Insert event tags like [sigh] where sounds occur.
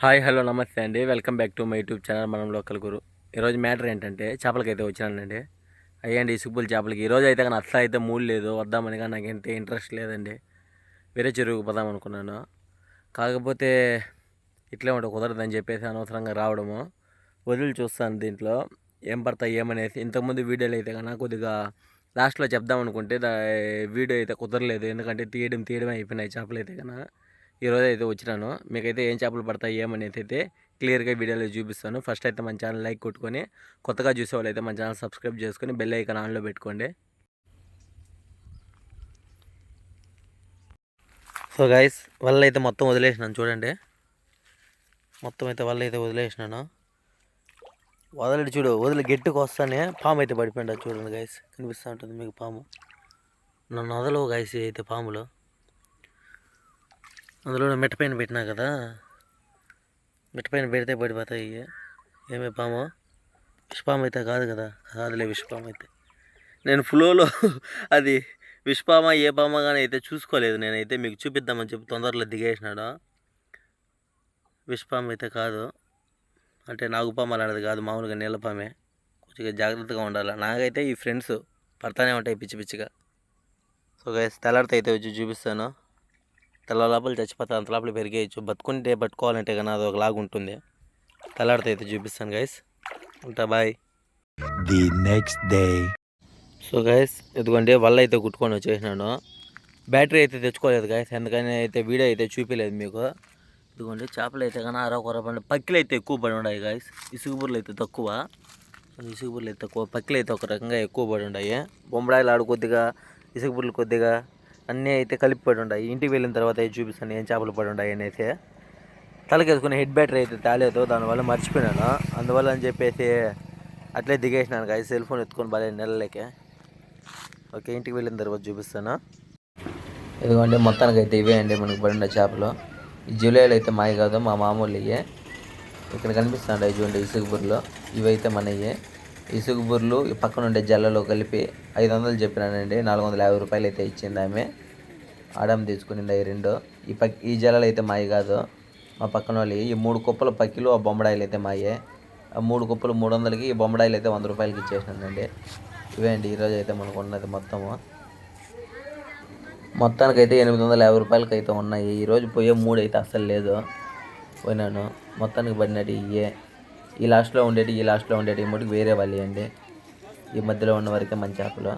Hi hello నమస్తే అండి. Welcome back to my YouTube channel. మనం లోకల్ గురు. ఈరోజు మ్యాటర్ ఏంటంటే చేపలకి అయితే వచ్చానండి అయ్యండి ఇసుగుపుల చేపలకి. ఈరోజు అయితే కానీ అస్సలు అయితే మూడు లేదు. వద్దామని కానీ నాకు ఎంత ఇంట్రెస్ట్ లేదండి. వేరే చెరువుకు పోదాం అనుకున్నాను. కాకపోతే ఇట్లే ఉంటే కుదరదని చెప్పేసి అనవసరంగా రావడము. వదిలి చూస్తాను దీంట్లో. ఏం పడతాయి ఏమనేసి. ఇంతకుముందు వీడియోలు అయితే కన్నా కొద్దిగా లాస్ట్లో చెప్దాం అనుకుంటే వీడియో అయితే కుదరలేదు. ఎందుకంటే తీయడం తీయడం అయిపోయినాయి చేపలు అయితే కన్నా ఈరోజు అయితే వచ్చినాను. మీకైతే ఏం చేపలు పడతాయి ఏమనేది అయితే క్లియర్గా వీడియోలో చూపిస్తాను. ఫస్ట్ అయితే మన ఛానల్ లైక్ కొట్టుకొని కొత్తగా చూసే వాళ్ళు అయితే మన ఛానల్ సబ్స్క్రైబ్ చేసుకొని బెల్ ఐకాన్ ఆన్లో పెట్టుకోండి. సో గైస్ వల్ల అయితే మొత్తం వదిలేసినాను చూడండి. మొత్తం అయితే వల్ల అయితే వదిలేసినాను. వదలడు చూడు వదిలి గట్టుకు వస్తానే పాము అయితే పడిపోయింది చూడండి గైస్ కనిపిస్తూ ఉంటుంది మీకు పాము. నన్ను వదలవు గైస్ అయితే పాములు. అందులో మిట్టపైన పెట్టినా కదా? మిట్టపైన పెడితే పడిపోతాయి ఏమే పాము? విషపాము అయితే కాదు కదా? కాదులే విషపాము అయితే. నేను ఫ్లోలో [laughs] అది విషపామ ఏ పామ కానీ అయితే చూసుకోలేదు నేనైతే. మీకు చూపిద్దామని చెప్పి తొందరలో దిగేసినాడు. విషపాము అయితే కాదు. అంటే నాగుపామ అలాంటిది కాదు. మామూలుగా నీళ్ళపామే కొద్దిగా జాగ్రత్తగా ఉండాలి. నాకైతే ఈ ఫ్రెండ్స్ పడతానే ఉంటాయి పిచ్చి పిచ్చిగా. సో గైస్ తెల్లారితో అయితే వచ్చి చూపిస్తాను. తెల్ల లోపల చచ్చిపోతే అంత లోపల పెరిగేయచ్చు. బతుకుంటే పట్టుకోవాలంటే కానీ అది ఒకలాగా ఉంటుంది. తెల్లారితో అయితే చూపిస్తాను గైస్ ఉంటా bye the next day. So guys ఎందుకంటే వల్ల అయితే కుట్టుకొని వచ్చేసినాను. బ్యాటరీ అయితే తెచ్చుకోలేదు గైస్ ఎందుకని అయితే వీడియో అయితే చూపించలేదు మీకు. ఇదిగోండి చేపలు అయితే కానీ అరకొర పండి పక్కిలు అయితే ఎక్కువ పడి ఉన్నాయి గాయస్ ఇసుగుబుర్లు అయితే తక్కువ. ఇసుగుబుర్లు అయితే తక్కువ. పక్కిలు అయితే ఒక రకంగా ఎక్కువ పడి ఉన్నాయి. బొమ్మడాయిలు ఆడు కొద్దిగా ఇసుగుబుర్లు కొద్దిగా. అన్నీ అయితే కలిపి పడి ఉన్నాయి ఇంటికి వెళ్ళిన తర్వాత అయితే చూపిస్తాను ఏం చేపలు పడి ఉంటాయి అని అయితే తలకేసుకునే హెడ్ బ్యాటరీ అయితే తేలేదు దానివల్ల మర్చిపోయినాను. అందువల్ల అని చెప్పేసి అట్లే దిగేసినాను కానీ సెల్ ఫోన్ ఎత్తుకొని బాగా నెలలేకే. ఓకే ఇంటికి వెళ్ళిన తర్వాత చూపిస్తాను. ఇదిగోండి మొత్తానికి అయితే ఇవే అండి మనకి పడిన చేపలు. ఈ జూలైలో అయితే మాయ కాదు మా మామూలు ఇవే ఇక్కడ కనిపిస్తున్నాయి చూడండి ఇసుగుబుర్లు ఇవైతే మనయ్యే. ఇసుగుబుర్లు ఈ పక్కన ఉండే జల్లలో కలిపి ఐదు వందలు చెప్పినానండి నాలుగు వందల యాభై రూపాయలు అయితే ఇచ్చింది ఆమె. ఆడమ్ తీసుకునింది అవి రెండు. ఈ పక్ ఈ జల్లలు అయితే మాయ కాదు. మా పక్కన వాళ్ళు ఈ మూడు కుప్పల పక్కిలు ఆ బొమ్మడాయిలు అయితే మాయే. ఆ మూడు కుప్పలు మూడు వందలకి ఈ బొమ్మడాయిలు అయితే వంద రూపాయలకి ఇచ్చేసినానండి. ఇవే అండి ఈరోజు అయితే మనకు ఉన్నది మొత్తము. మొత్తానికి అయితే ఎనిమిది వందల యాభై రూపాయలకి అయితే ఉన్నాయి ఈరోజు పోయే మూడు అయితే అస్సలు లేదు. పోయినాను. మొత్తానికి పడినట్టు ఇవే ఈ లాస్ట్లో ఉండేటి ఈ లాస్ట్లో ఉండేటి ఈ మూడుకి వేరే వాళ్ళు అండి ఈ మధ్యలో ఉన్న వరకే మంచి యాప్లో